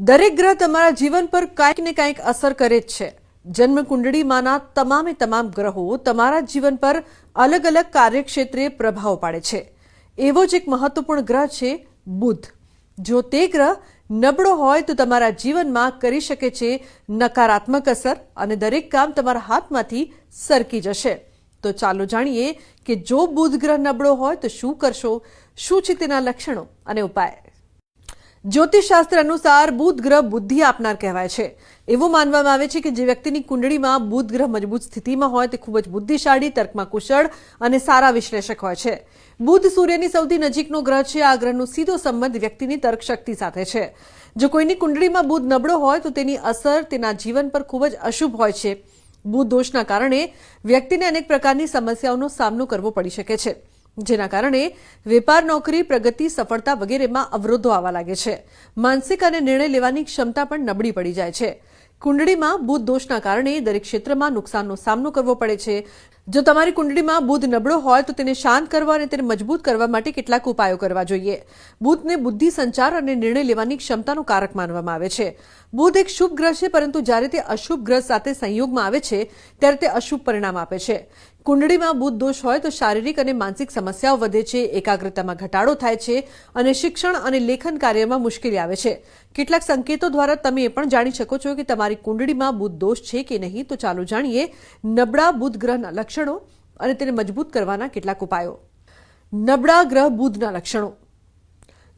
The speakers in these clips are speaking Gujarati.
દરેક ગ્રહ તમારા જીવન પર કાંઈક ને કાંઈક અસર કરે જ છે. જન્મ કુંડળીમાંના તમામે તમામ ગ્રહો તમારા જીવન પર અલગ અલગ કાર્યક્ષેત્રે પ્રભાવ પાડે છે. એવો જ એક મહત્વપૂર્ણ ગ્રહ છે બુધ. જો તે ગ્રહ નબળો હોય તો તમારા જીવનમાં કરી શકે છે નકારાત્મક અસર અને દરેક કામ તમારા હાથમાંથી સરકી જશે. તો ચાલો જાણીએ કે જો બુધ ગ્રહ નબળો હોય તો શું કરશો? શું છે તેના લક્ષણો અને ઉપાય? જ્યોતિષશાસ્ત્ર અનુસાર બુધ ગ્રહ બુદ્ધિ આપનાર કહેવાય છે. એવું માનવામાં આવે છે કે જે વ્યક્તિની કુંડળીમાં બુધ ગ્રહ મજબૂત સ્થિતિમાં હોય તે ખૂબ જ બુદ્ધિશાળી, તર્કમાં કુશળ અને સારા વિશ્લેષક હોય છે. બુધ સૂર્યની સૌથી નજીકનો ગ્રહ છે. આ ગ્રહનો સીધો સંબંધ વ્યક્તિની તર્કશક્તિ સાથે છે. જો કોઈની કુંડળીમાં બુધ નબળો હોય તો તેની અસર તેના જીવન પર ખૂબ જ અશુભ હોય છે. બુધ દોષના કારણે વ્યક્તિને અનેક પ્રકારની સમસ્યાઓનો સામનો કરવો પડી શકે છે. જેના કારણે વેપાર, નોકરી, પ્રગતિ, સફળતા વગેરેમાં અવરોધો આવવા લાગે છે. માનસિક અને નિર્ણય લેવાની ક્ષમતા પણ નબળી પડી જાય છે. કુંડળીમાં બુધ દોષના કારણે દરેક ક્ષેત્રમાં નુકસાનનો સામનો કરવો પડે છે. જો તમારી કુંડળીમાં બુધ નબળો હોય તો તેને શાંત કરવા અને તેને મજબૂત કરવા માટે કેટલાક ઉપાયો કરવા જોઈએ. બુધને બુદ્ધિ સંચાર અને નિર્ણય લેવાની ક્ષમતાનું કારક માનવામાં આવે છે. બુધ એક શુભ ગ્રહ છે, પરંતુ જ્યારે તે અશુભ ગ્રહ સાથે સંયોગમાં આવે છે, ત્યારે તે અશુભ પરિણામ આપે છે. કુંડળીમાં બુધ દોષ હોય તો શારીરિક અને માનસિક સમસ્યાઓ વધે છે, એકાગ્રતામાં ઘટાડો થાય છે અને શિક્ષણ અને લેખન કાર્યમાં મુશ્કેલી આવે છે. કેટલાક સંકેતો દ્વારા તમે એ પણ જાણી શકો છો કે તમારી કુંડળીમાં બુધ દોષ છે કે નહીં, તો ચાલો જાણીએ. નબળા બુધ ગ્રહના લક્ષણો અને તેને મજબૂત કરવાના કેટલાક ઉપાયો. નબળા ગ્રહ બુધના લક્ષણો.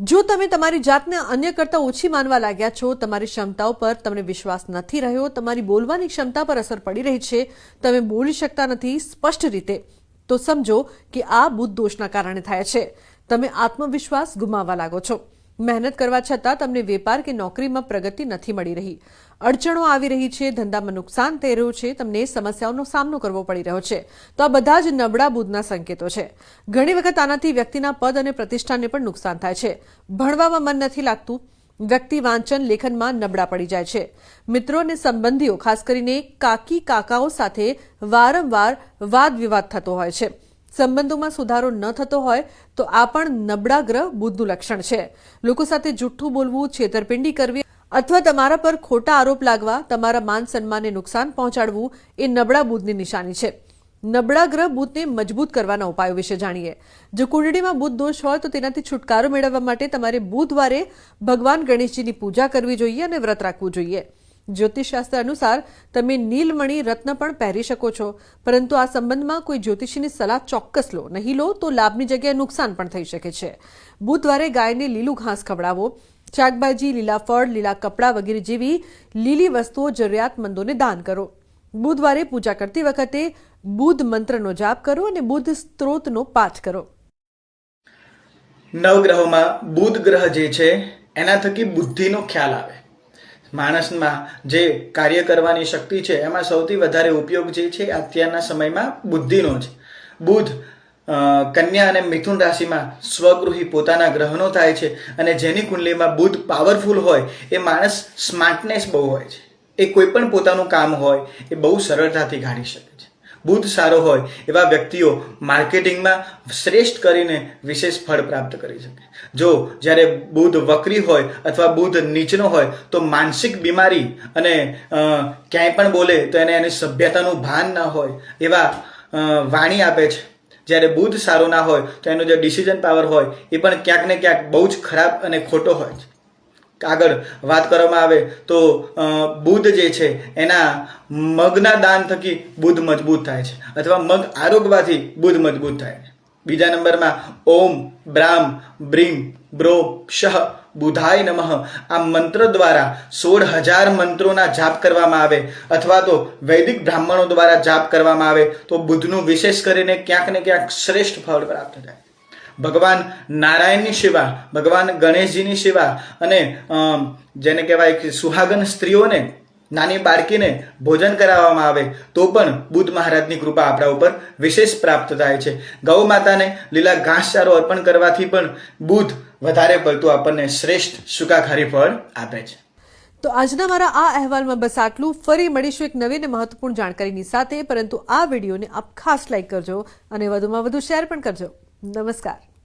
જો તમે તમારી જાતને અન્ય કરતાં ઓછી માનવા લાગ્યા છો, તમારી ક્ષમતાઓ પર તમને વિશ્વાસ નથી રહ્યો, તમારી બોલવાની ક્ષમતા પર અસર પડી રહી છે, તમે બોલી શકતા નથી સ્પષ્ટ રીતે, તો સમજો કે આ બુદ્ધ દોષના કારણે થાય છે. તમે આત્મવિશ્વાસ ગુમાવવા લાગો છો. મહેનત કરવા છતાં તમને વેપાર કે નોકરીમાં પ્રગતિ નથી મળી રહી. અડચણો આવી રહી છે, ધંધામાં નુકસાન થઈ રહ્યું છે, તમને સમસ્યાઓનો સામનો કરવો પડી રહ્યો છે. તો આ બધા જ નબળા બુધના સંકેતો છે. ઘણી વખત આનાથી વ્યક્તિના પદ અને પ્રતિષ્ઠાને પણ નુકસાન થાય છે. ભણવામાં મન નથી લાગતું. વ્યક્તિ વાંચન લેખનમાં નબળા પડી જાય છે. મિત્રો અને સંબંધીઓ, ખાસ કરીને કાકી કાકાઓ સાથે વારંવાર વાદ વિવાદ થતો હોય છે. સંબંધોમાં સુધારો ન થતો હોય તો આ પણ નબળા ગ્રહ બુધનું લક્ષણ છે. લોકો સાથે જુઠ્ઠું બોલવું, છેતરપિંડી કરવી અથવા તમારા પર ખોટા આરોપ લાગવા, તમારા માન સન્માનને નુકસાન પહોંચાડવું એ નબળા બુધની નિશાની છે. નબળા ગ્રહ બુધને મજબૂત કરવાના ઉપાયો વિશે જાણીએ. જો કુંડળીમાં બુધ દોષ હોય તો તેનાથી છુટકારો મેળવવા માટે તમારે બુધવારે ભગવાન ગણેશજીની પૂજા કરવી જોઈએ અને વ્રત રાખવું જોઈએ. જ્યોતિષશાસ્ત્ર અનુસાર તમે નીલમણી રત્ન પણ પહેરી શકો છો. પરંતુ આ સંબંધમાં કોઈ જ્યોતિષીની સલાહ ચોક્કસ લો. નહીં લો તો લાભની જગ્યાએ નુકસાન પણ થઈ શકે છે. બુધવારે ગાયને લીલું ઘાસ ખવડાવો. શાકભાજી, લીલા ફળ, લીલા કપડાં વગેરે જેવી લીલી વસ્તુઓ જરૂરિયાતમંદોને દાન કરો. બુધવારે પૂજા કરતી વખતે બુધ મંત્રનો જાપ કરો અને બુધ સ્ત્રોતનો પાઠ કરો. નવગ્રહોમાં બુધ ગ્રહ જે છે, એના થકી બુદ્ધિનો ખ્યાલ આવે. માણસમાં જે કાર્ય કરવાની શક્તિ છે, એમાં સૌથી વધારે ઉપયોગ જે છે, અત્યારના સમયમાં બુદ્ધિનો છે બુધ કન્યા અને મિથુન રાશિમાં સ્વગૃહી પોતાના ગ્રહનો થાય છે અને જેની કુંડલીમાં બુધ પાવરફુલ હોય, એ માણસ સ્માર્ટનેસ બહુ હોય છે. એ કોઈ પણ પોતાનું કામ હોય, એ બહુ સરળતાથી કાઢી શકે. બુધ સારો હોય એવા વ્યક્તિઓ માર્કેટિંગમાં શ્રેષ્ઠ કરીને વિશેષ ફળ પ્રાપ્ત કરી શકે. જો જ્યારે બુધ વક્રી હોય અથવા બુધ નીચનો હોય, તો માનસિક બીમારી અને ક્યાંય પણ બોલે તો એને એની સભ્યતાનું ભાન ના હોય એવા વાણી આપે છે. જ્યારે બુધ સારો ના હોય તો એનો જે ડિસિઝન પાવર હોય એ પણ ક્યાંક ને ક્યાંક બહુ જ ખરાબ અને ખોટો હોય છે. આગળ વાત કરવામાં આવે તો બુધ જે છે, એના મગના દાન થકી બુધ મજબૂત થાય છે. અથવા મગ આરોગવાથી બુધ મજબૂત થાય છે. બીજા નંબરમાં ઓમ બ્રામ બ્રીમ બ્રો શહ બુધાય નમઃ. આ મંત્ર દ્વારા સોળ હજાર મંત્રોના જાપ કરવામાં આવે અથવા તો વૈદિક બ્રાહ્મણો દ્વારા જાપ કરવામાં આવે તો બુધનું વિશેષ કરીને ક્યાંક ને ક્યાંક શ્રેષ્ઠ ફળ પ્રાપ્ત થાય. ભગવાન નારાયણની સેવા, ભગવાન ગણેશજીની સેવા અને જેને કહેવાય કે સુહાગન સ્ત્રીઓને, નાની બાળકીને ભોજન કરાવવામાં આવે, તો પણ બુદ્ધ મહારાજની કૃપા આપણા ઉપર વિશેષ પ્રાપ્ત થાય છે. ગૌ માતાને લીલા ઘાસચારો અર્પણ કરવાથી પણ બુદ્ધ વધારે પડતું આપણને શ્રેષ્ઠ સુકાખારી ફળ આપે છે. તો આજના મારા આ અહેવાલમાં બસ આટલું. ફરી મળીશું એક નવી અને મહત્વપૂર્ણ જાણકારીની સાથે. પરંતુ આ વિડીયોને આપ ખાસ લાઈક કરજો અને વધુમાં વધુ શેર પણ કરજો. નમસ્કાર.